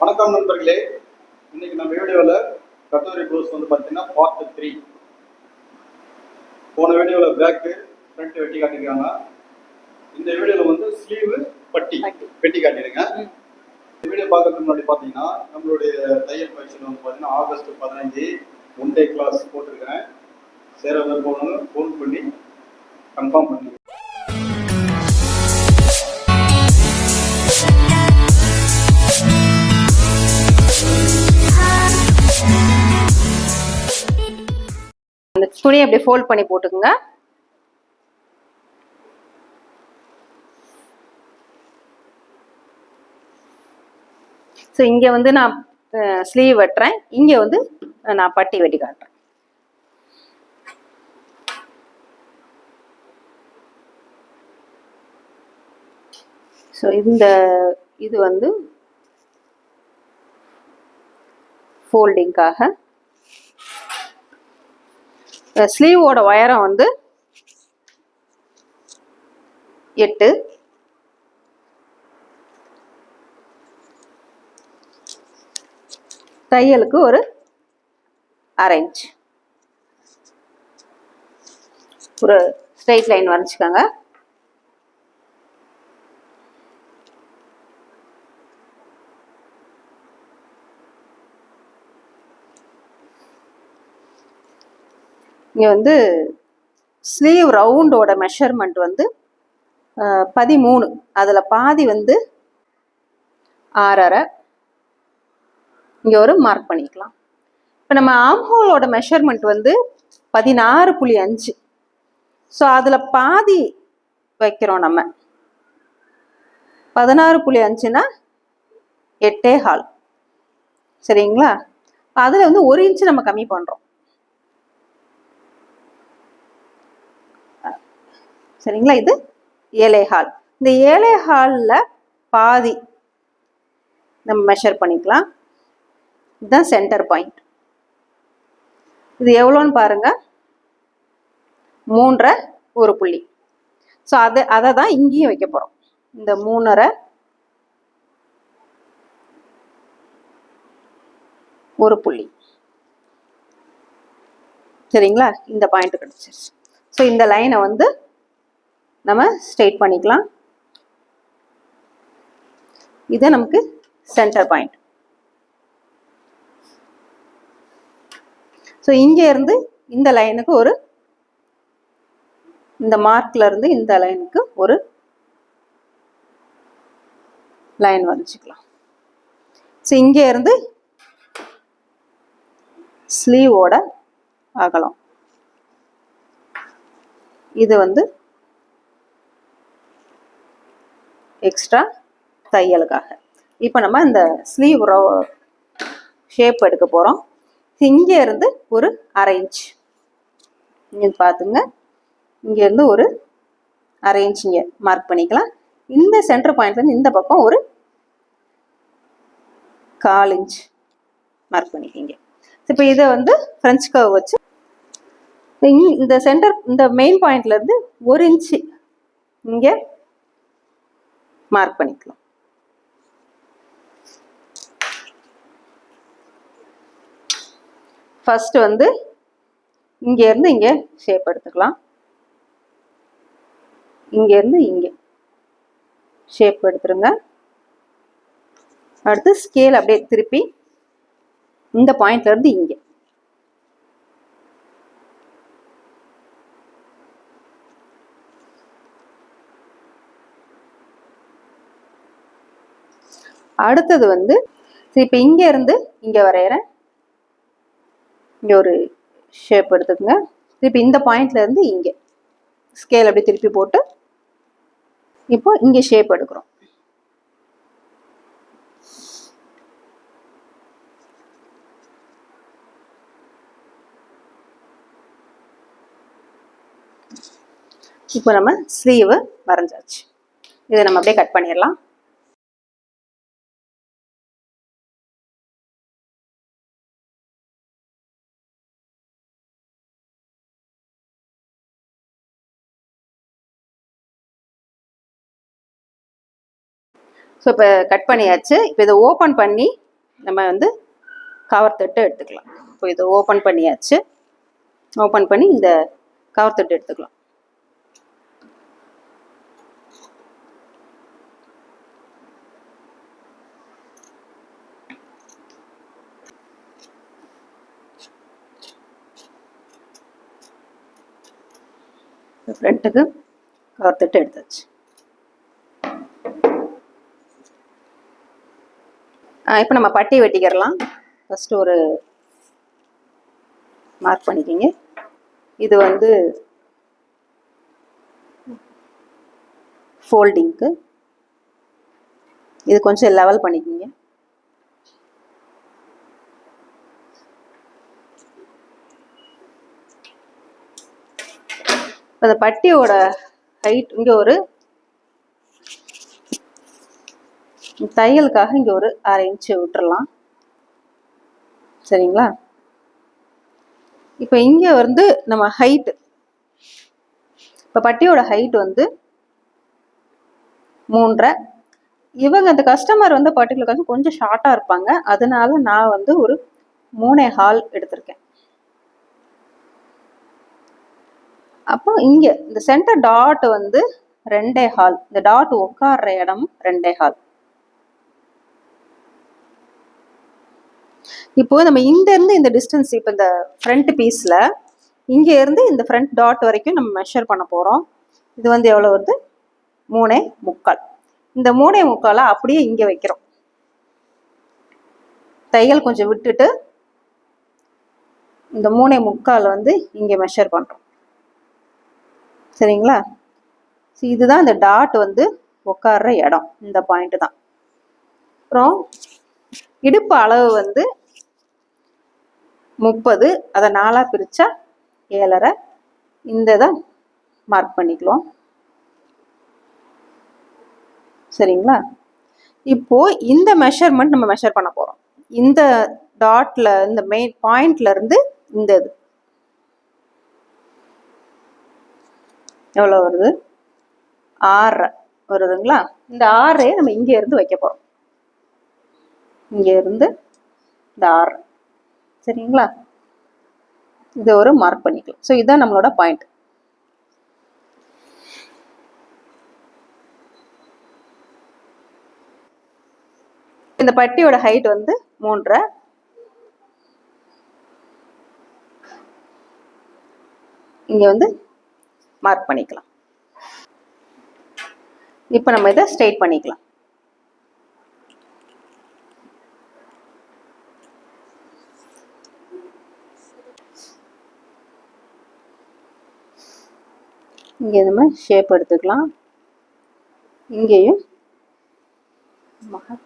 வணக்கம் நண்பர்களே. இன்னைக்கு நம்ம வீடியோவில் கட்டோரி ப்ளவுஸ் வந்து பார்த்தீங்கன்னா பார்ட் த்ரீ போன வீடியோவில் பேக்கு ஃப்ரண்ட் வெட்டி காட்டியிருக்காங்க. இந்த வீடியோவில் வந்து ஸ்லீவு பட்டி. வெட்டி காட்டியிருங்க இந்த வீடியோ பார்க்கறதுக்கு முன்னாடி பார்த்தீங்கன்னா நம்மளுடைய தையல் பயிற்சியில் வந்து பார்த்தீங்கன்னா ஆகஸ்ட் பதினஞ்சு ஒன் டே கிளாஸ் போட்டிருக்கிறேன் சேர விருப்பவங்க ஃபோன் பண்ணி கன்ஃபார்ம் பண்ணி அந்த துணியை அப்படியே ஃபோல்ட் பண்ணி போட்டுக்கோங்க. ஸோ இங்கே வந்து நான் ஸ்லீவ் வெட்டுறேன். இங்கே வந்து நான் பட்டி வெட்டி காட்டுறேன். ஸோ இந்த இது வந்து ஃபோல்டிங்காக ஸ்லீவோட உயரம் வந்து எட்டு. தையலுக்கு ஒரு அரேஞ்ச் ஒரு ஸ்ட்ரெயிட் லைன் வரைஞ்சிக்கோங்க. இங்கே வந்து ஸ்லீவ் ரவுண்டோட மெஷர்மெண்ட் வந்து பதிமூணு. அதில் பாதி வந்து ஆறரை. இங்கே ஒரு மார்க் பண்ணிக்கலாம். இப்போ நம்ம ஆம்ஹோலோட மெஷர்மெண்ட் வந்து பதினாறு புள்ளி அஞ்சு. ஸோ அதில் பாதி வைக்கிறோம் நம்ம. பதினாறு புள்ளி அஞ்சுனா எட்டே ஹால் சரிங்களா? அதில் வந்து ஒரு இன்ச்சு நம்ம கம்மி பண்ணுறோம் சரிங்களா? இது ஏழை ஹால். இந்த ஏழை ஹாலில் பாதி நம்ம மெஷர் பண்ணிக்கலாம். இதுதான் சென்டர் பாயிண்ட் இது எவ்வளோன்னு பாருங்க. மூன்றரை ஒரு புள்ளி. ஸோ அதை அதை தான் இங்கேயும் வைக்க போகிறோம் இந்த மூணரை ஒரு புள்ளி. சரிங்களா? இந்த பாயிண்ட் கிடச்சிருச்சு ஸோ இந்த லைனை வந்து நம்ம ஸ்ட்ரெயிட் பண்ணிக்கலாம். இது நமக்கு சென்டர் பாயிண்ட் ஸோ இங்கே இருந்து இந்த லைனுக்கு ஒரு இந்த மார்க்ல இருந்து இந்த லைனுக்கு ஒரு லைன் வரைஞ்சிக்கலாம். ஸோ இங்கேருந்து ஸ்லீவோட அகலம் இது வந்து எக்ஸ்ட்ரா தையலுக்காக. இப்போ நம்ம இந்த ஸ்லீவ் ரோ ஷேப் எடுக்க போகிறோம் இங்கே இருந்து ஒரு அரை இன்ச் இங்கே பார்த்துங்க இங்கேருந்து ஒரு அரை இன்ச் இங்கே மார்க் பண்ணிக்கலாம். இந்த சென்டர் பாயிண்ட்லேருந்து இந்த பக்கம் ஒரு கால் இன்ச் மார்க் பண்ணிக்கிங்க. இப்போ இதை வந்து ஃப்ரெஞ்ச் கவ் வச்சு இந்த சென்டர் இந்த மெயின் பாயிண்ட்லேருந்து ஒரு இன்ச்சு இங்கே மார்க் பண்ணிக்கலாம். ஃபர்ஸ்ட் வந்து இங்கேருந்து இருந்து ஷேப் எடுத்துக்கலாம். இங்கேருந்து இங்கே ஷேப் எடுத்துருங்க. அடுத்து ஸ்கேல் அப்படியே திருப்பி இந்த பாயிண்ட்லேருந்து இங்கே. அடுத்தது வந்து சரி இப்போ இங்கேருந்து இருந்து வரைகிறேன் இங்கே ஒரு ஷேப் எடுத்துக்கோங்க. திருப்பி இந்த பாயிண்ட்ல இருந்து ஸ்கேல் அப்படி திருப்பி போட்டு இப்போ இங்கே ஷேப் எடுக்கிறோம். இப்போ நம்ம ஸ்லீவு வரைஞ்சாச்சு. இதை நம்ம அப்படியே கட் பண்ணிடலாம். ஸோ இப்போ கட் பண்ணியாச்சு. இப்போ இதை ஓப்பன் பண்ணி நம்ம வந்து கவர் தட்டு எடுத்துக்கலாம். இப்போ இதை ஓப்பன் பண்ணியாச்சு. ஓப்பன் பண்ணி இந்த கவர் தட்டு எடுத்துக்கலாம். ஃப்ரண்ட்டுக்கு கவர் தட்டு எடுத்தாச்சு. இப்போ நம்ம பட்டி வெட்டிக்கிறலாம். ஃபஸ்ட்டு ஒரு மார்க் பண்ணிக்கிங்க. இது வந்து ஃபோல்டிங்க்கு இது கொஞ்சம் லெவல் பண்ணிக்கிங்க. இப்போ இந்த பட்டியோட ஹைட் இங்கே ஒரு தையலுக்காக இங்கே ஒரு அரை இன்ச்சு விட்டுறலாம். சரிங்களா? இப்போ இங்கே வந்து நம்ம ஹைட்டு இப்போ பட்டியோட ஹைட் வந்து மூன்றரை. இவங்க அந்த கஸ்டமர் வந்து பர்டிகுலர் கஸ்டமர் கொஞ்சம் ஷார்ட்டாக இருப்பாங்க. அதனால நான் வந்து ஒரு மூணே ஹால் எடுத்திருக்கேன். அப்போ இங்கே இந்த சென்டர் டாட் வந்து ரெண்டே ஹால் இந்த டாட் உட்கார்ற இடம் ரெண்டே ஹால் இப்போ நம்ம இந்த இந்த டிஸ்டன்ஸ் இப்போ இந்த ஃப்ரண்ட் பீஸில் இங்கே இருந்து இந்த ஃப்ரண்ட் டாட் வரைக்கும் நம்ம மெஷர் பண்ண போகிறோம் இது வந்து எவ்வளோ வருது? மூணே முக்கால். இந்த மூணே முக்காலை அப்படியே இங்கே வைக்கிறோம். தையல் கொஞ்சம் விட்டுட்டு இந்த மூணே முக்கால் வந்து இங்கே மெஷர் பண்ணுறோம் சரிங்களா? So, இதுதான் இந்த டாட் வந்து உட்கார்ற இடம். இந்த பாயிண்ட் தான். அப்புறம் இடுப்பு அளவு வந்து முப்பது. அதை நாலாக பிரித்தா ஏழரை. இந்த இதை மார்க் பண்ணிக்கலாம். சரிங்களா? இப்போது இந்த மெஷர்மெண்ட் நம்ம மெஷர் பண்ண போகிறோம் இந்த டாட்டில் இந்த மெயின் பாயிண்ட்லேருந்து இந்த இது. எவ்வளோ வருது? ஆறரை வருதுங்களா? இந்த ஆறையே நம்ம இங்கே இருந்து வைக்க போகிறோம் இங்கே இருந்து இந்த ஆறு சரிங்களா? இது ஒரு மார்க் பண்ணிக்கலாம். ஸோ இதுதான் நம்மளோட பாயிண்ட் இந்த பட்டியோட ஹைட் வந்து மூன்றரை. இங்க வந்து மார்க் பண்ணிக்கலாம். இப்போ நம்ம இதை ஸ்ட்ரெயிட் பண்ணிக்கலாம். இங்கே நம்ம ஷேப் எடுத்துக்கலாம். இங்கேயும். ஷேப்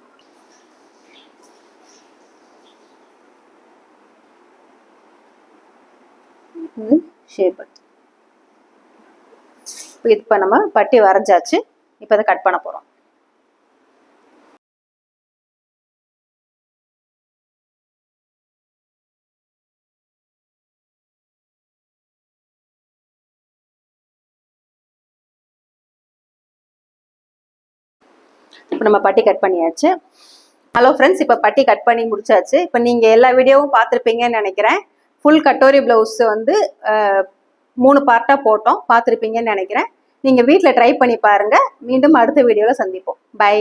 இது ஷேப் இப்போ நம்ம பட்டி வரைஞ்சாச்சு. இப்போ அதை கட் பண்ண போகிறோம் இப்போ நம்ம பட்டி கட் பண்ணியாச்சு. ஹலோ ஃப்ரெண்ட்ஸ் இப்போ பட்டி கட் பண்ணி முடிச்சாச்சு. இப்போ நீங்கள் எல்லா வீடியோவும் பார்த்துருப்பீங்கன்னு நினைக்கிறேன். ஃபுல் கட்டோரி ப்ளவுஸ் வந்து மூணு பார்ட்டாக போட்டோம். பார்த்துருப்பீங்கன்னு நினைக்கிறேன். நீங்கள் வீட்டில் ட்ரை பண்ணி பாருங்கள் மீண்டும் அடுத்த வீடியோவில் சந்திப்போம். பை